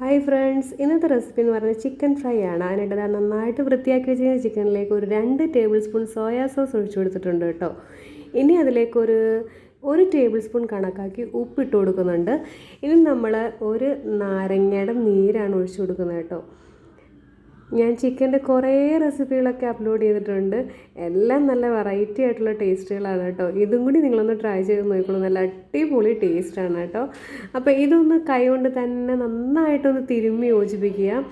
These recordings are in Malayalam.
ഹായ് ഫ്രണ്ട്സ് ഇന്നത്തെ റെസിപ്പി എന്ന് പറഞ്ഞാൽ ചിക്കൻ ഫ്രൈ ആണ്. അതിനായിട്ട് ഞാൻ നന്നായിട്ട് വൃത്തിയാക്കി വെച്ചിരിക്കുന്ന ചിക്കനിലേക്ക് ഒരു രണ്ട് ടേബിൾ സ്പൂൺ സോയാ സോസ് ഒഴിച്ചു കൊടുത്തിട്ടുണ്ട് കേട്ടോ. ഇനി അതിലേക്കൊരു ഒരു ടേബിൾ സ്പൂൺ കണക്കാക്കി ഉപ്പിട്ട് കൊടുക്കുന്നുണ്ട്. ഇനി നമ്മൾ ഒരു നാരങ്ങയുടെ നീരാണ് ഒഴിച്ചു കൊടുക്കുന്നത് കേട്ടോ. ഞാൻ ചിക്കന്റെ കുറേ റെസിപ്പികളൊക്കെ അപ്ലോഡ് ചെയ്തിട്ടുണ്ട്. എല്ലാം നല്ല വെറൈറ്റി ആയിട്ടുള്ള ടേസ്റ്റുകളാണ് കേട്ടോ. ഇതും കൂടി നിങ്ങളൊന്ന് ട്രൈ ചെയ്ത് നോക്കിക്കോളൂ. നല്ല അടിപൊളി ടേസ്റ്റാണ് കേട്ടോ. അപ്പോൾ ഇതൊന്ന് കൈകൊണ്ട് തന്നെ നന്നായിട്ടൊന്ന് തിരുമ്മി യോജിപ്പിക്കുക.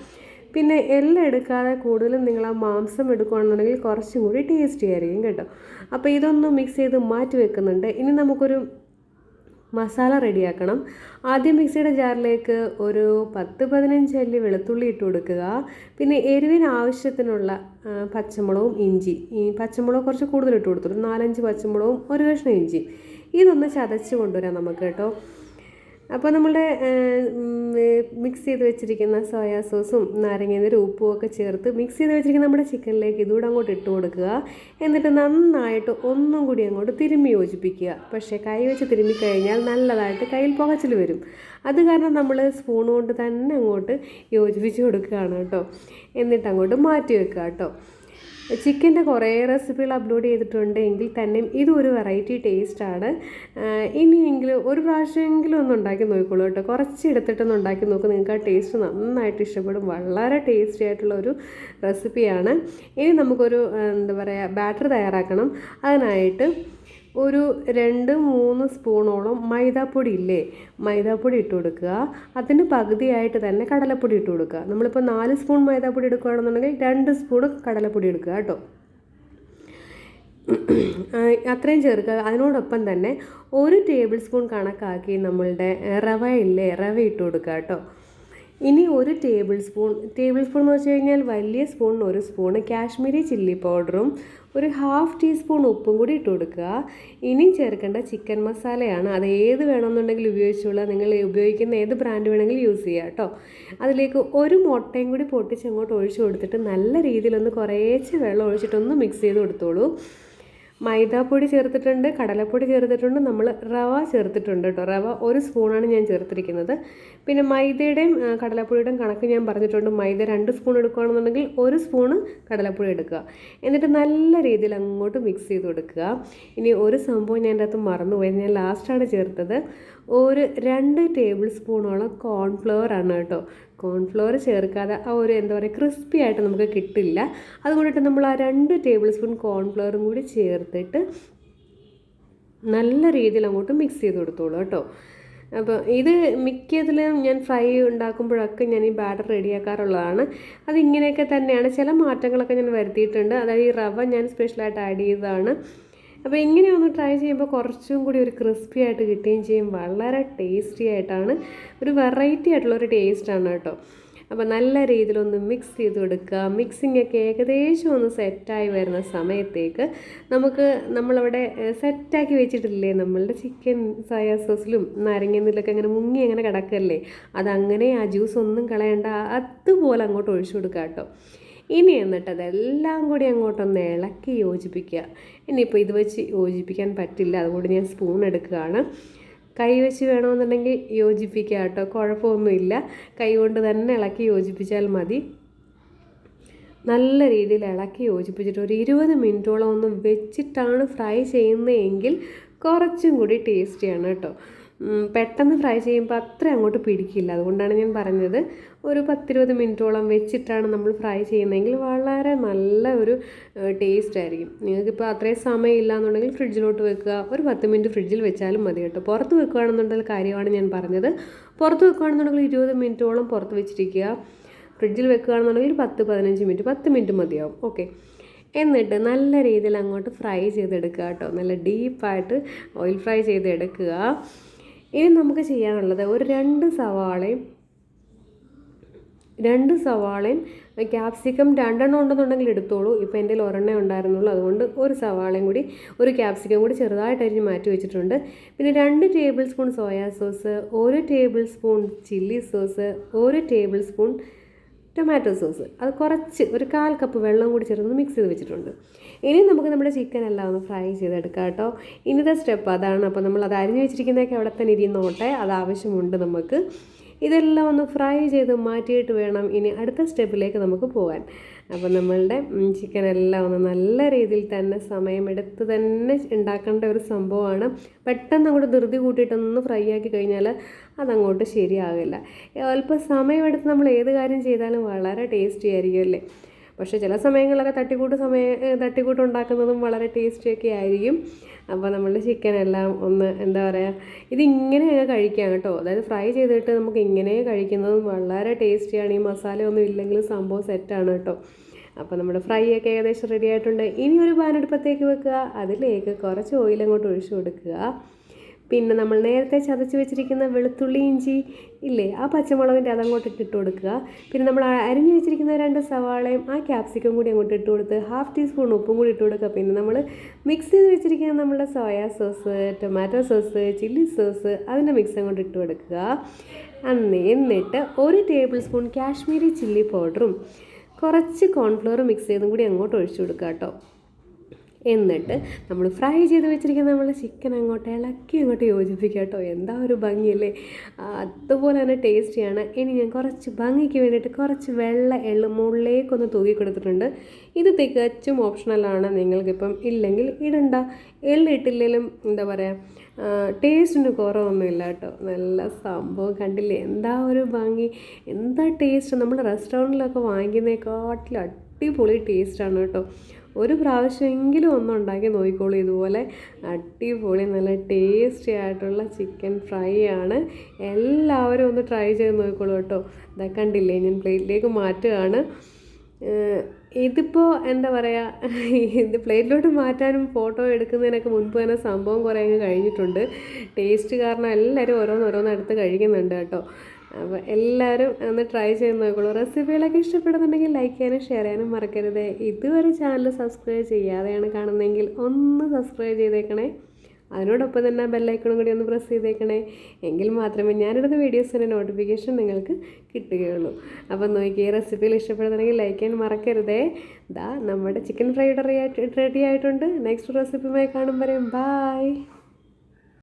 പിന്നെ എല്ലാം എടുക്കാതെ കൂടുതലും നിങ്ങൾ ആ മാംസം എടുക്കുകയാണെന്നുണ്ടെങ്കിൽ കുറച്ചും കൂടി ടേസ്റ്റി ആയിരിക്കും കേട്ടോ. അപ്പോൾ ഇതൊന്ന് മിക്സ് ചെയ്ത് മാറ്റി വെക്കുന്നുണ്ട്. ഇനി നമുക്കൊരു മസാല റെഡിയാക്കണം. ആദ്യം മിക്സിയുടെ ജാറിലേക്ക് ഒരു പത്ത് പതിനഞ്ച് അല്ലി വെളുത്തുള്ളി ഇട്ട് കൊടുക്കുക. പിന്നെ എരിവിന് ആവശ്യത്തിനുള്ള പച്ചമുളകും ഇഞ്ചി. ഈ പച്ചമുളക് കുറച്ച് കൂടുതൽ ഇട്ട് കൊടുത്തു നാലഞ്ച് പച്ചമുളകും ഒരു കഷ്ണം ഇഞ്ചി. ഇതൊന്ന് ചതച്ച് കൊണ്ടുവരാം നമുക്ക് കേട്ടോ. അപ്പോൾ നമ്മുടെ മിക്സ് ചെയ്ത് വെച്ചിരിക്കുന്ന സോയാ സോസും നാരങ്ങേന്റെ ഉപ്പും ഒക്കെ ചേർത്ത് മിക്സ് ചെയ്ത് വെച്ചിരിക്കുന്ന നമ്മുടെ ചിക്കനിലേക്ക് ഇതുകൂടെ അങ്ങോട്ട് ഇട്ട് കൊടുക്കുക. എന്നിട്ട് നന്നായിട്ട് ഒന്നും കൂടി അങ്ങോട്ട് തിരുമ്മി യോജിപ്പിക്കുക. പക്ഷേ കൈ വെച്ച് തിരുമ്മി കഴിഞ്ഞാൽ നല്ലതായിട്ട് കയ്യിൽ പുകച്ചിൽ വരും. അത് കാരണം നമ്മൾ സ്പൂൺ കൊണ്ട് തന്നെ അങ്ങോട്ട് യോജിപ്പിച്ച് കൊടുക്കുകയാണ് കേട്ടോ. എന്നിട്ട് അങ്ങോട്ട് മാറ്റി വെക്കുക കേട്ടോ. ചിക്കന്റെ കുറേ റെസിപ്പികൾ അപ്ലോഡ് ചെയ്തിട്ടുണ്ട് എങ്കിൽ തന്നെയും ഇതൊരു വെറൈറ്റി ടേസ്റ്റാണ്. ഇനിയെങ്കിലും ഒരു പ്രാവശ്യമെങ്കിലും ഒന്ന് ഉണ്ടാക്കി നോക്കിക്കോളൂ കേട്ടോ. കുറച്ച് എടുത്തിട്ടൊന്ന് ഉണ്ടാക്കി നോക്കും. നിങ്ങൾക്ക് ആ ടേസ്റ്റ് നന്നായിട്ട് ഇഷ്ടപ്പെടും. വളരെ ടേസ്റ്റി ആയിട്ടുള്ള ഒരു റെസിപ്പിയാണ് ഇനി നമുക്കൊരു എന്താ പറയുക ബാറ്റർ തയ്യാറാക്കണം. അതിനായിട്ട് ഒരു രണ്ട് മൂന്ന് സ്പൂണോളം മൈദാപ്പൊടി ഇല്ലേ? മൈദാപ്പൊടി ഇട്ട് കൊടുക്കുക. അതിന് പകുതിയായിട്ട് തന്നെ കടലപ്പൊടി ഇട്ട് കൊടുക്കുക. നമ്മളിപ്പോൾ നാല് സ്പൂൺ മൈദാപ്പൊടി എടുക്കുകയാണെന്നുണ്ടെങ്കിൽ രണ്ട് സ്പൂൺ കടലപ്പൊടി എടുക്കുക കേട്ടോ. അത്രയും ചേർക്കുക. അതിനോടൊപ്പം തന്നെ ഒരു ടേബിൾ സ്പൂൺ കണക്കാക്കി നമ്മളുടെ റവ ഇല്ലേ? റവ ഇട്ട് കൊടുക്കുക കേട്ടോ. ഇനി ഒരു ടേബിൾ സ്പൂൺ ടേബിൾ സ്പൂൺ എന്ന് വെച്ച് കഴിഞ്ഞാൽ വലിയ സ്പൂണിന് ഒരു സ്പൂണ് കാശ്മീരി ചില്ലി പൗഡറും ഒരു ഹാഫ് ടീസ്പൂൺ ഉപ്പും കൂടി ഇട്ട് കൊടുക്കുക. ഇനി ചേർക്കേണ്ട ചിക്കൻ മസാലയാണ് അത് ഏത് വേണമെന്നുണ്ടെങ്കിൽ ഉപയോഗിച്ചുള്ള നിങ്ങൾ ഉപയോഗിക്കുന്ന ഏത് ബ്രാൻഡ് വേണമെങ്കിലും യൂസ് ചെയ്യുക കേട്ടോ. അതിലേക്ക് ഒരു മുട്ടയും കൂടി പൊട്ടിച്ച് അങ്ങോട്ട് ഒഴിച്ചു കൊടുത്തിട്ട് നല്ല രീതിയിലൊന്ന് കുറേശ്ശെ വെള്ളം ഒഴിച്ചിട്ടൊന്ന് മിക്സ് ചെയ്ത് കൊടുത്തോളൂ. മൈദാപ്പൊടി ചേർത്തിട്ടുണ്ട് കടലപ്പൊടി ചേർത്തിട്ടുണ്ട് നമ്മൾ റവ ചേർത്തിട്ടുണ്ട് കേട്ടോ. റവ ഒരു സ്പൂണാണ് ഞാൻ ചേർത്തിരിക്കുന്നത്. പിന്നെ മൈദയുടെയും കടലപ്പൊടിയുടെയും കണക്ക് ഞാൻ പറഞ്ഞിട്ടുണ്ട്. മൈദ രണ്ട് സ്പൂൺ എടുക്കുകയാണെന്നുണ്ടെങ്കിൽ ഒരു സ്പൂണ് കടലപ്പൊടി എടുക്കുക. എന്നിട്ട് നല്ല രീതിയിൽ അങ്ങോട്ട് മിക്സ് ചെയ്ത് കൊടുക്കുക. ഇനി ഒരു സംഭവം ഞാൻ അതിനകത്ത് മറന്നുപോയി. ഞാൻ ലാസ്റ്റാണ് ചേർത്തത്. ഒരു രണ്ട് ടേബിൾ സ്പൂണോളം കോൺഫ്ലവർ ആണ് കേട്ടോ. കോൺഫ്ലവർ ചേർക്കാതെ ആ ഒരു എന്താ പറയുക ക്രിസ്പി ആയിട്ട് നമുക്ക് കിട്ടില്ല. അതുകൊണ്ടിട്ട് നമ്മൾ ആ രണ്ട് ടേബിൾ സ്പൂൺ കോൺഫ്ലവറും കൂടി ചേർത്തിട്ട് നല്ല രീതിയിൽ അങ്ങോട്ട് മിക്സ് ചെയ്ത് കൊടുത്തോളൂ കേട്ടോ. അപ്പോൾ ഇത് മിക്കതിലും ഞാൻ ഫ്രൈ ഉണ്ടാക്കുമ്പോഴൊക്കെ ഞാൻ ഈ ബാറ്റർ റെഡിയാക്കാറുള്ളതാണ് അതിങ്ങനെയൊക്കെ തന്നെയാണ്. ചില മാറ്റങ്ങളൊക്കെ ഞാൻ വരുത്തിയിട്ടുണ്ട്. അതായത് ഈ റവ ഞാൻ സ്പെഷ്യലായിട്ട് ആഡ് ചെയ്തതാണ്. അപ്പോൾ ഇങ്ങനെ ഒന്ന് ട്രൈ ചെയ്യുമ്പോൾ കുറച്ചും കൂടി ഒരു ക്രിസ്പി ആയിട്ട് കിട്ടുകയും ചെയ്യും. വളരെ ടേസ്റ്റി ആയിട്ടാണ്. ഒരു വെറൈറ്റി ആയിട്ടുള്ള ഒരു ടേസ്റ്റാണ് കേട്ടോ. അപ്പോൾ നല്ല രീതിയിലൊന്ന് മിക്സ് ചെയ്ത് കൊടുക്കുക. മിക്സിംഗ് ഒക്കെ ഏകദേശം ഒന്ന് സെറ്റായി വരുന്ന സമയത്തേക്ക് നമുക്ക് നമ്മളവിടെ സെറ്റാക്കി വെച്ചിട്ടില്ലേ? നമ്മളുടെ ചിക്കൻ സോയാ സോസിലും നാരങ്ങ അങ്ങനെ മുങ്ങി അങ്ങനെ കിടക്കല്ലേ? അതങ്ങനെ ആ ജ്യൂസ് ഒന്നും കളയണ്ട. അതുപോലെ അങ്ങോട്ട് ഒഴിച്ചു കൊടുക്കുക കേട്ടോ. ഇനി എന്നിട്ട് അതെല്ലാം കൂടി അങ്ങോട്ടൊന്ന് ഇളക്കി യോജിപ്പിക്കുക. ഇനിയിപ്പോൾ ഇത് വെച്ച് യോജിപ്പിക്കാൻ പറ്റില്ല. അതുകൊണ്ട് ഞാൻ സ്പൂൺ എടുക്കുകയാണ്. കൈ വെച്ച് വേണമെന്നുണ്ടെങ്കിൽ യോജിപ്പിക്കുക കേട്ടോ. കുഴപ്പമൊന്നുമില്ല. കൈ കൊണ്ട് തന്നെ ഇളക്കി യോജിപ്പിച്ചാൽ മതി. നല്ല രീതിയിൽ ഇളക്കി യോജിപ്പിച്ചിട്ട് ഒരു ഇരുപത് മിനിറ്റോളം ഒന്ന് വെച്ചിട്ടാണ് ഫ്രൈ ചെയ്യുന്നതെങ്കിൽ കുറച്ചും കൂടി ടേസ്റ്റിയാണ് കേട്ടോ. പെട്ടെന്ന് ഫ്രൈ ചെയ്യുമ്പോൾ അത്ര അങ്ങോട്ട് പിടിക്കില്ല. അതുകൊണ്ടാണ് ഞാൻ പറഞ്ഞത് ഒരു പത്തിരുപത് മിനിറ്റോളം വെച്ചിട്ടാണ് നമ്മൾ ഫ്രൈ ചെയ്യുന്നതെങ്കിൽ വളരെ നല്ല ഒരു ടേസ്റ്റ് ആയിരിക്കും. നിങ്ങൾക്കിപ്പോൾ അത്രയും സമയമില്ല എന്നുണ്ടെങ്കിൽ ഫ്രിഡ്ജിലോട്ട് വെക്കുക. ഒരു പത്ത് മിനിറ്റ് ഫ്രിഡ്ജിൽ വെച്ചാലും മതി കേട്ടോ. പുറത്ത് വെക്കുകയാണെന്നുണ്ടെങ്കിൽ കാര്യമാണ് ഞാൻ പറഞ്ഞത്. പുറത്ത് വെക്കുകയാണെന്നുണ്ടെങ്കിൽ ഇരുപത് മിനിറ്റോളം പുറത്ത് വെച്ചിരിക്കുക. ഫ്രിഡ്ജിൽ വെക്കുകയാണെന്നുണ്ടെങ്കിൽ പത്ത് പതിനഞ്ച് മിനിറ്റ് പത്ത് മിനിറ്റ് മതിയാവും. ഓക്കെ. എന്നിട്ട് നല്ല രീതിയിൽ അങ്ങോട്ട് ഫ്രൈ ചെയ്തെടുക്കുക കേട്ടോ. നല്ല ഡീപ്പായിട്ട് ഓയിൽ ഫ്രൈ ചെയ്തെടുക്കുക. ഇനി നമുക്ക് ചെയ്യാനുള്ളത് ഒരു രണ്ട് സവാളയും രണ്ട് സവാളയും ക്യാപ്സിക്കം രണ്ടെണ്ണം ഉണ്ടെന്നുണ്ടെങ്കിൽ എടുത്തോളൂ. ഇപ്പോൾ എന്റെ ഒരെണ്ണേ ഉണ്ടായിരുന്നുള്ളൂ. അതുകൊണ്ട് ഒരു സവാളയും കൂടി ഒരു ക്യാപ്സിക്കം കൂടി ചെറുതായിട്ട് അരിഞ്ഞ് മാറ്റി വെച്ചിട്ടുണ്ട്. പിന്നെ രണ്ട് ടേബിൾ സ്പൂൺ സോയാ സോസ് ഒരു ടേബിൾ സ്പൂൺ ചില്ലി സോസ് ഒരു ടേബിൾ സ്പൂൺ ടൊമാറ്റോ സോസ് അത് കുറച്ച് ഒരു കാൽ കപ്പ് വെള്ളം കൂടി ചേർന്ന് മിക്സ് ചെയ്ത് വെച്ചിട്ടുണ്ട്. ഇനി നമുക്ക് നമ്മുടെ ചിക്കൻ എല്ലാം ഒന്ന് ഫ്രൈ ചെയ്തെടുക്കാം കേട്ടോ. ഇന്നത്തെ സ്റ്റെപ്പ് അതാണ്. അപ്പോൾ നമ്മൾ അത് അരിഞ്ഞു വെച്ചിരിക്കുന്നതൊക്കെ അവിടെ തന്നെ ഇരുന്നോട്ടെ. അത് ആവശ്യമുണ്ട് നമുക്ക്. ഇതെല്ലാം ഒന്ന് ഫ്രൈ ചെയ്ത് മാറ്റിയിട്ട് വേണം ഇനി അടുത്ത സ്റ്റെപ്പിലേക്ക് നമുക്ക് പോകാൻ. അപ്പോൾ നമ്മളുടെ ചിക്കൻ എല്ലാം ഒന്ന് നല്ല രീതിയിൽ തന്നെ സമയമെടുത്ത് തന്നെ ഉണ്ടാക്കേണ്ട ഒരു സംഭവമാണ്. പെട്ടെന്ന് അങ്ങോട്ട് ധൃതി കൂട്ടിയിട്ടൊന്ന് ഫ്രൈ ആക്കി കഴിഞ്ഞാൽ അതങ്ങോട്ട് ശരിയാകില്ല അല്പം സമയമെടുത്ത് നമ്മൾ ഏത് കാര്യം ചെയ്താലും വളരെ ടേസ്റ്റി ആയിരിക്കും അല്ലേ? പക്ഷേ ചില സമയങ്ങളിലൊക്കെ തട്ടിക്കൂട്ട് സമയ തട്ടിക്കൂട്ട് ഉണ്ടാക്കുന്നതും വളരെ ടേസ്റ്റിയൊക്കെ ആയിരിക്കും. അപ്പോൾ നമ്മൾ ചിക്കൻ എല്ലാം ഒന്ന് എന്താ പറയുക ഇതിങ്ങനെയൊക്കെ കഴിക്കാം കേട്ടോ. അതായത് ഫ്രൈ ചെയ്തിട്ട് നമുക്ക് ഇങ്ങനെ കഴിക്കുന്നതും വളരെ ടേസ്റ്റിയാണ്. ഈ മസാല ഒന്നും ഇല്ലെങ്കിൽ സംഭവം സെറ്റാണ് കേട്ടോ. അപ്പോൾ നമ്മുടെ ഫ്രൈ ഒക്കെ ഏകദേശം റെഡി ആയിട്ടുണ്ട്. ഇനി ഒരു പാനെടുപ്പത്തേക്ക് വെക്കുക. അതിലേക്ക് കുറച്ച് ഓയിൽ അങ്ങോട്ട് ഒഴിച്ചു കൊടുക്കുക. പിന്നെ നമ്മൾ നേരത്തെ ചതച്ച് വെച്ചിരിക്കുന്ന വെളുത്തുള്ളി ഇഞ്ചി ഇല്ലേ ആ പച്ചമുളകിന്റെ അതങ്ങോട്ട് ഇട്ട് കൊടുക്കുക. പിന്നെ നമ്മൾ അരിഞ്ഞു വെച്ചിരിക്കുന്ന രണ്ട് സവാളയും ആ ക്യാപ്സിക്കം കൂടി അങ്ങോട്ട് ഇട്ട് കൊടുത്ത് ഹാഫ് ടീസ്പൂൺ ഉപ്പും കൂടി ഇട്ട് കൊടുക്കുക. പിന്നെ നമ്മൾ മിക്സ് ചെയ്ത് വെച്ചിരിക്കുന്ന നമ്മുടെ soya sauce tomato sauce chilli sauce അതിന്റെ മിക്സ് അങ്ങോട്ട് ഇട്ട് കൊടുക്കുക. അന്ന് എന്നിട്ട് ഒരു ടേബിൾ സ്പൂൺ കാശ്മീരി ചില്ലി പൗഡറും കുറച്ച് കോൺഫ്ലവർ മിക്സ് ചെയ്തും കൂടി അങ്ങോട്ട് ഒഴിച്ചു കൊടുക്കുക കേട്ടോ. എന്നിട്ട് നമ്മൾ ഫ്രൈ ചെയ്ത് വെച്ചിരിക്കുന്ന നമ്മൾ ചിക്കൻ അങ്ങോട്ട് ഇളക്കി അങ്ങോട്ട് യോജിപ്പിക്കുക കേട്ടോ. എന്താ ഒരു ഭംഗിയല്ലേ? അതുപോലെ തന്നെ ടേസ്റ്റിയാണ് ഇനി ഞാൻ കുറച്ച് ഭംഗിക്ക് വേണ്ടിയിട്ട് കുറച്ച് വെള്ള എള്ള് മുകളിലേക്കൊന്ന് തൂക്കി കൊടുത്തിട്ടുണ്ട്. ഇത് തികച്ചും ഓപ്ഷണലാണ് നിങ്ങൾക്കിപ്പം ഇല്ലെങ്കിൽ ഇടണ്ട. എള്ള് ഇട്ടില്ലെങ്കിലും എന്താ പറയുക ടേസ്റ്റിന് കുറവൊന്നുമില്ല കേട്ടോ. നല്ല സംഭവം കണ്ടില്ലേ? എന്താ ഒരു ഭംഗി? എന്താ ടേസ്റ്റ് നമ്മൾ റെസ്റ്റോറന്റിലൊക്കെ വാങ്ങിക്കുന്നതിനെക്കാട്ടിലും അടിപൊളി ടേസ്റ്റാണ് കേട്ടോ. ഒരു പ്രാവശ്യമെങ്കിലും ഒന്ന് ഉണ്ടാക്കി നോക്കിക്കോളൂ. ഇതുപോലെ അടിപൊളി നല്ല ടേസ്റ്റി ആയിട്ടുള്ള ചിക്കൻ ഫ്രൈ ആണ്. എല്ലാവരും ഒന്ന് ട്രൈ ചെയ്ത് നോക്കിക്കോളൂ കേട്ടോ. ഇതാ കണ്ടില്ലേ ഞാൻ പ്ലേറ്റിലേക്ക് മാറ്റുകയാണ്. ഇതിപ്പോൾ എന്താ പറയുക ഇത് പ്ലേറ്റിലോട്ട് മാറ്റാനും ഫോട്ടോ എടുക്കുന്നതിനൊക്കെ മുൻപ് തന്നെ സംഭവം കുറേ അങ്ങ് കഴിഞ്ഞിട്ടുണ്ട്. ടേസ്റ്റ് കാരണം എല്ലാവരും ഓരോന്നോരോന്നെടുത്ത് കഴിക്കുന്നുണ്ട് കേട്ടോ. അപ്പോൾ എല്ലാവരും ഒന്ന് ട്രൈ ചെയ്ത് നോക്കുള്ളൂ. റെസിപ്പികളൊക്കെ ഇഷ്ടപ്പെടുന്നുണ്ടെങ്കിൽ ലൈക്ക് ചെയ്യാനും ഷെയർ ചെയ്യാനും മറക്കരുത്. ഇതുവരെ ചാനൽ സബ്സ്ക്രൈബ് ചെയ്യാതെയാണ് കാണുന്നതെങ്കിൽ ഒന്ന് സബ്സ്ക്രൈബ് ചെയ്തേക്കണേ. അതിനോടൊപ്പം തന്നെ ബെല്ലൈക്കണും കൂടി ഒന്ന് പ്രസ് ചെയ്തേക്കണേ. എങ്കിൽ മാത്രമേ ഞാനിടുന്ന വീഡിയോസിന്റെ നോട്ടിഫിക്കേഷൻ നിങ്ങൾക്ക് കിട്ടുകയുള്ളൂ. അപ്പം നോക്കി ഈ റെസിപ്പിയിൽ ഇഷ്ടപ്പെടുന്നുണ്ടെങ്കിൽ ലൈക്ക് ചെയ്യാൻ മറക്കരുതേ. ദാ നമ്മുടെ ചിക്കൻ ഫ്രൈഡ് റെഡി ആയിട്ടുണ്ട്. നെക്സ്റ്റ് റെസിപ്പിയുമായി കാണും ബായ്